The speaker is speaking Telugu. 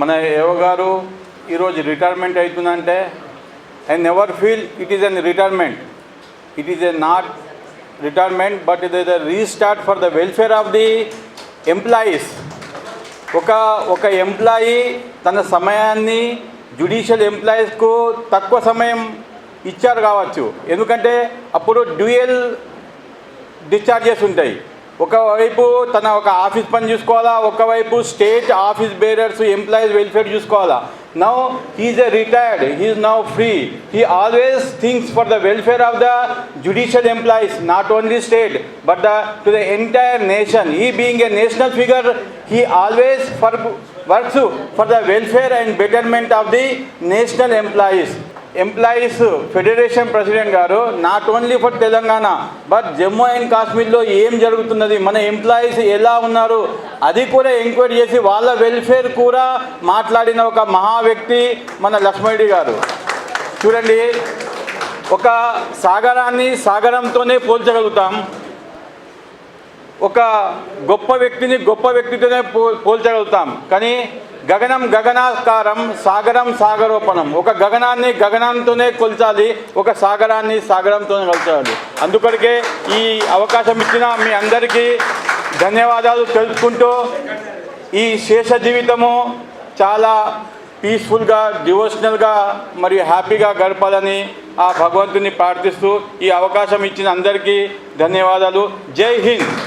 మన ఏవ గారు ఈరోజు రిటైర్మెంట్ అవుతుందంటే I never feel it is an retirement. It is a not retirement but it is a restart for the welfare of the employees. ఒక ఒక ఎంప్లాయీ తన సమయాన్ని జ్యుడిషియల్ ఎంప్లాయీస్కు తక్కువ సమయం ఇచ్చారు కావచ్చు. ఎందుకంటే అప్పుడు డ్యూయల్ డిశ్చార్జెస్ ఉంటాయి. ఒకవైపు తన ఒక ఆఫీస్ పని చూసుకోవాలా ఒకవైపు state office bearers employees welfare చూసుకోవాలా now he's a retired he's now free he always things for the welfare of the judicial employees not only state but the to the entire nation ఈ being a national figure he always for works for the welfare and betterment of the national employees employees federation president గారు not only for Telangana but Jammu and కాశ్మీర్లో ఏం జరుగుతున్నది? మన ఎంప్లాయీస్ ఎలా ఉన్నారు? అది కూడా ఎంక్వైరీ చేసి వాళ్ళ వెల్ఫేర్ కూడా మాట్లాడిన ఒక మహా వ్యక్తి మన లక్ష్మణుడి గారు. చూడండి ఒక సాగరాన్ని సాగరంతోనే పోల్చగలుగుతాం. ఒక గొప్ప వ్యక్తిని గొప్ప వ్యక్తితోనే పో పోల్చగలుగుతాం. కానీ గగనం గగనాకారం సాగరం సాగరోపణం. ఒక గగనాన్ని గగనంతోనే కొల్చాలి ఒక సాగరాన్ని సాగరంతోనే కొల్చాలి. అందుకొరకే ఈ అవకాశం ఇచ్చిన మీ అందరికీ ధన్యవాదాలు తెలుపుకుంటూ ఈ శేష జీవితము చాలా పీస్ఫుల్గా డివోషనల్గా మరియు హ్యాపీగా గడపాలని ఆ భగవంతుని ప్రార్థిస్తూ ఈ అవకాశం ఇచ్చిన అందరికీ ధన్యవాదాలు. జై హింద్!